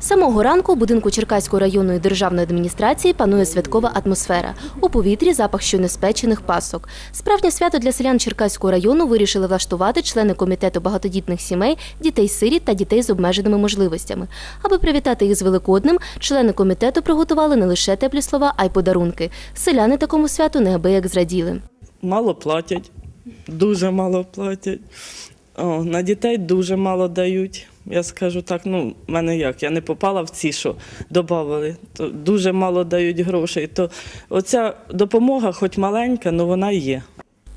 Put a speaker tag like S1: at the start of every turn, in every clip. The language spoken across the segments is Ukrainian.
S1: Самого ранку у будинку Черкаської районної державної адміністрації панує святкова атмосфера. У повітрі запах щонеспечених пасок. Справжнє свято для селян Черкаського району вирішили влаштувати члени комітету багатодітних сімей, дітей-сиріт та дітей з обмеженими можливостями. Аби привітати їх з Великодним, члени комітету приготували не лише теплі слова, а й подарунки. Селяни такому святу неабияк зраділи.
S2: Мало платять, дуже мало платять. О, на дітей дуже мало дають. Я скажу так, ну, в мене як, я не попала в ці, що додавали, то дуже мало дають грошей. То оця допомога, хоч маленька, але вона є.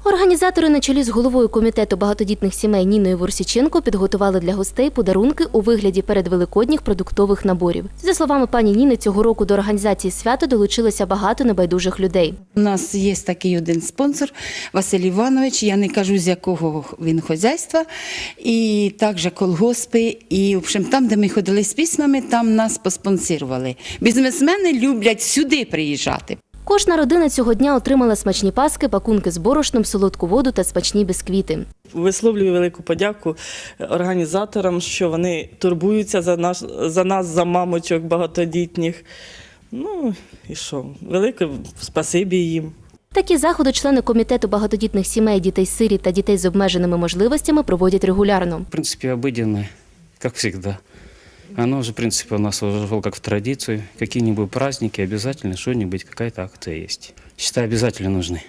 S1: Організатори на чолі з головою комітету багатодітних сімей Ніною Ворсіченко підготували для гостей подарунки у вигляді передвеликодніх продуктових наборів. За словами пані Ніни, цього року до організації свята долучилося багато небайдужих людей.
S3: У нас є такий один спонсор Василь Іванович. Я не кажу з якого він хазяйства, і також колгоспи. І в общем, там, де ми ходили з письмами, там нас поспонсірували. Бізнесмени люблять сюди приїжджати.
S1: Кожна родина цього дня отримала смачні паски, пакунки з борошном, солодку воду та смачні бісквіти.
S2: Висловлюю велику подяку організаторам, що вони турбуються за нас, за нас, за мамочок багатодітних. Ну і що, велике спасибі їм.
S1: Такі заходи члени комітету багатодітних сімей, дітей-сиріт та дітей з обмеженими можливостями проводять регулярно.
S4: В принципе, обыденное, как всегда. Оно уже, в принципе, у нас уже вошло как в традицию. Какие-нибудь праздники, обязательно что-нибудь, какая-то акция есть. Считаю, обязательно нужны.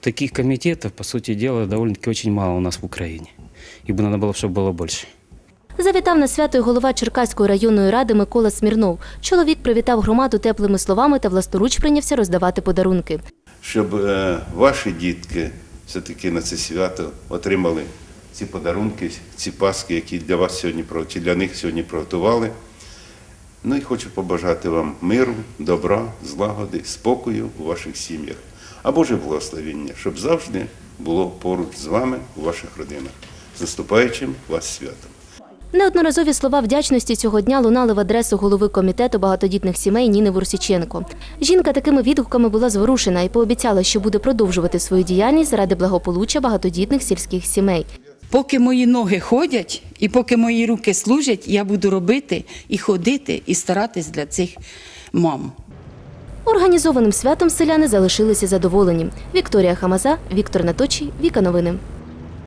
S4: Таких комитетов, по сути дела, довольно-таки очень мало у нас в Украине. И бы надо было, чтобы было больше.
S1: Завітав на свято й голова Черкаської районної ради Микола Смірнов. Чоловік привітав громаду теплими словами та власноруч прийнявся роздавати подарунки.
S5: щоб е, ваші дітки все-таки на це свято отримали ці подарунки, ці паски, які для вас сьогодні чи для них сьогодні приготували. Ну і хочу побажати вам миру, добра, злагоди, спокою у ваших сім'ях, а Боже благословення, щоб завжди було поруч з вами у ваших родинах. З наступаючим вас святом!
S1: Неодноразові слова вдячності цього дня лунали в адресу голови комітету багатодітних сімей Ніни Ворсіченко. Жінка такими відгуками була зворушена і пообіцяла, що буде продовжувати свою діяльність заради благополуччя багатодітних сільських сімей.
S3: Поки мої ноги ходять і поки мої руки служать, я буду робити і ходити, і старатись для цих мам.
S1: Організованим святом селяни залишилися задоволені. Вікторія Хамаза, Віктор Наточій, Віка Новини.